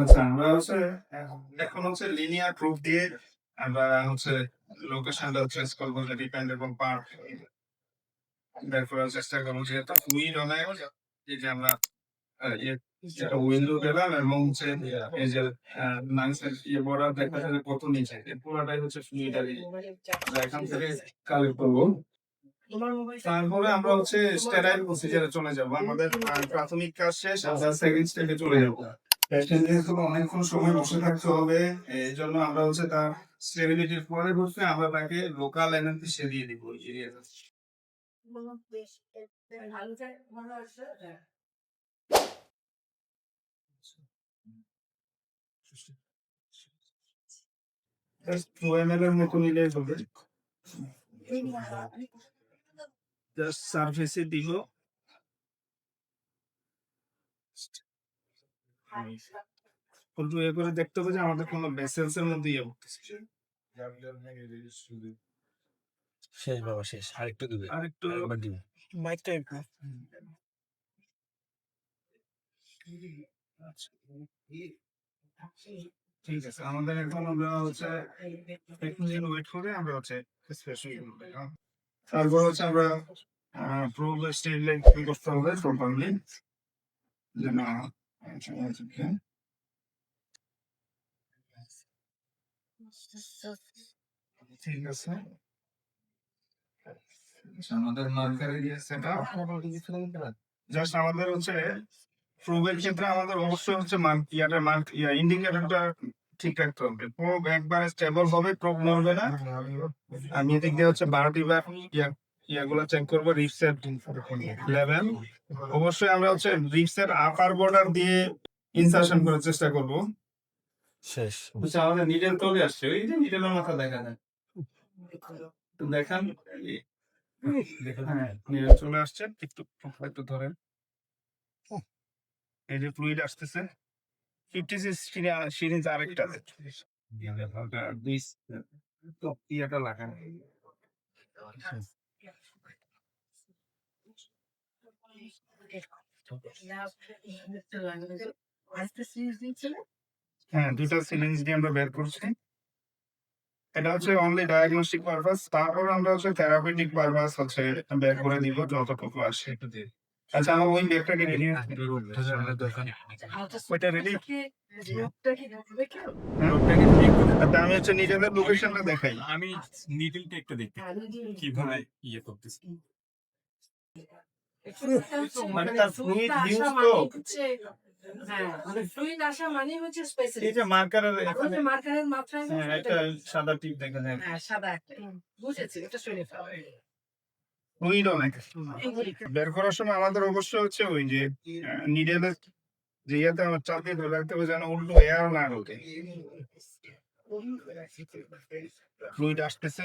আচ্ছা আমরা হচ্ছে এখন হচ্ছে লিনিয়ার প্রুফ দিয়ে আমরা হচ্ছে লোকেশনটা করার চেষ্টা করব যে আমরা আহ, ইয়ে হচ্ছে ইয়ে তারপরে আমরা হচ্ছে চলে যাব। আমাদের প্রাথমিক কাজ শেষ আমরা সেকেন্ড স্টেপে চলে যাব। অনেকক্ষণ সময় বসে থাকতে হবে। এই জন্য আমরা হচ্ছে তার স্টেবিলিটির পরে হচ্ছে আমরা তাকে লোকাল অ্যানাস্থেসিয়া দিয়ে দিব ওই এরিয়াতে জাস্ট টু এম এর মতো নিলেই হবে। জাস্ট সারফেসে দিব। একটু ইয়ে করে দেখতে হবে যে আমাদের কোনো ভেসেলস এর মধ্যে ইয়ে করতেছে শেষ বাবা শেষ। আরেকটু দিবে আর একটু একবার দিবে। মাইকটা একটু। আচ্ছা। ঠিক আছে আমাদের এখন আমরা হচ্ছে একটু দিন ওয়েট করে আমরা হচ্ছে স্পেশাল তারপর হচ্ছে আমরা প্রোব স্টেবিলাইজ করতে হবে প্রপারলি. ঠিক আছে আচ্ছা, আমাদের মার্কারে দিয়ে সেটা জাস্ট আমাদের হচ্ছে প্রোবের ক্ষেত্রে আমাদের অবশ্যই হচ্ছে মার্ক ইয়াটা মার্ক ইয়া ইন্ডিকেটরটা ঠিক রাখতে হবে প্রোব একবারে স্টেবল হবে প্রোব নড়বে না আমি এদিক দিয়ে হচ্ছে বারোটি বার ইয়া ইয়াগুলো চেক করব রিপসের লেভেল অবশ্যই আমরা হচ্ছে রিপসের আপার বর্ডার দিয়ে ইনসার্শন করার চেষ্টা করব। শেষ। হচ্ছে আমাদের নিডেল চলে আসছে। ওই যে নিডেলের মাথা দেখা যায়। দেখান। হ্যাঁ নিডেল চলে আসছে। একটু একটু ধরেন। এই যে ফ্লুইড আসতেছে। ফিফটি সিক্স সিরিজ আরেকটা। দুই ইয়াটা লাগান। হ্যাঁ দুটো সিরিঞ্জ দিয়ে আমরা বের করছি। এটা হচ্ছে অনলি ডায়াগনস্টিক পারপাস তারপর আমরা হচ্ছে থেরাপিউটিক পারপাস হচ্ছে বের করে দিব যতটুকু আসে আচ্ছা আমার ওই ব্যাগটাকে নিয়ে ওইটা রেডি আমি হচ্ছে নিজেদের লোকেশনটা দেখাই। আমি নিডলটা একটু দেখতে। কীভাবে ইয়ে করতেছি? মানে তার তো। হ্যাঁ মানে মানে হ্যাঁ একটা সাদা টিপ দেখা যায় হ্যাঁ সাদা বুঝেছি এটা শুনে ফেলো। অনেক বের করার সময় আমাদের অবশ্যই হচ্ছে ওই যে নিডেলের যে ইয়েতে আমার চাপিয়ে ধরে রাখতে হবে যেন উল্টো এয়ার না ঢোকে। ফ্লুইড আসতেছে।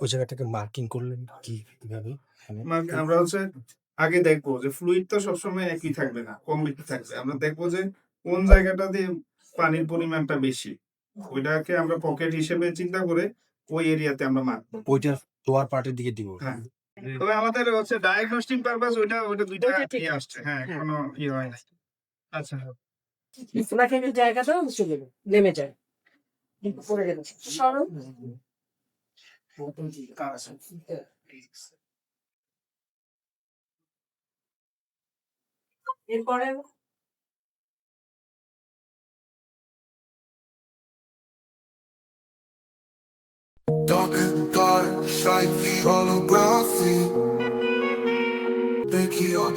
ওই জায়গাটাকে মার্কিং করলেন। কি কীভাবে? মানে আমরা হচ্ছে আগে দেখব যে ফ্লুইড তো সবসময় একই থাকবে না কম বেশি থাকবে। আমরা দেখব যে কোন জায়গাটা দিয়ে পানির পরিমাণটা বেশি ওইটাকে আমরা পকেট হিসেবে চিন্তা করে ওই এরিয়াতে আমরা মারবো ওইটার লোয়ার পার্টের দিকে দিব। হ্যাঁ। তবে আমাদের হচ্ছে ডায়াগনস্টিক পারপাস ওইটা ওইটা দুইটা ওইটা ইয়ে আসছে। হ্যাঁ হ্যাঁ। কোনো ইয়ে হয় না আচ্ছা। ওনাকে একটু জায়গা দাও চলে নেমে যায়। পড়ে গেল। সরো। এরপরে Dark and dark, the holography. Think you're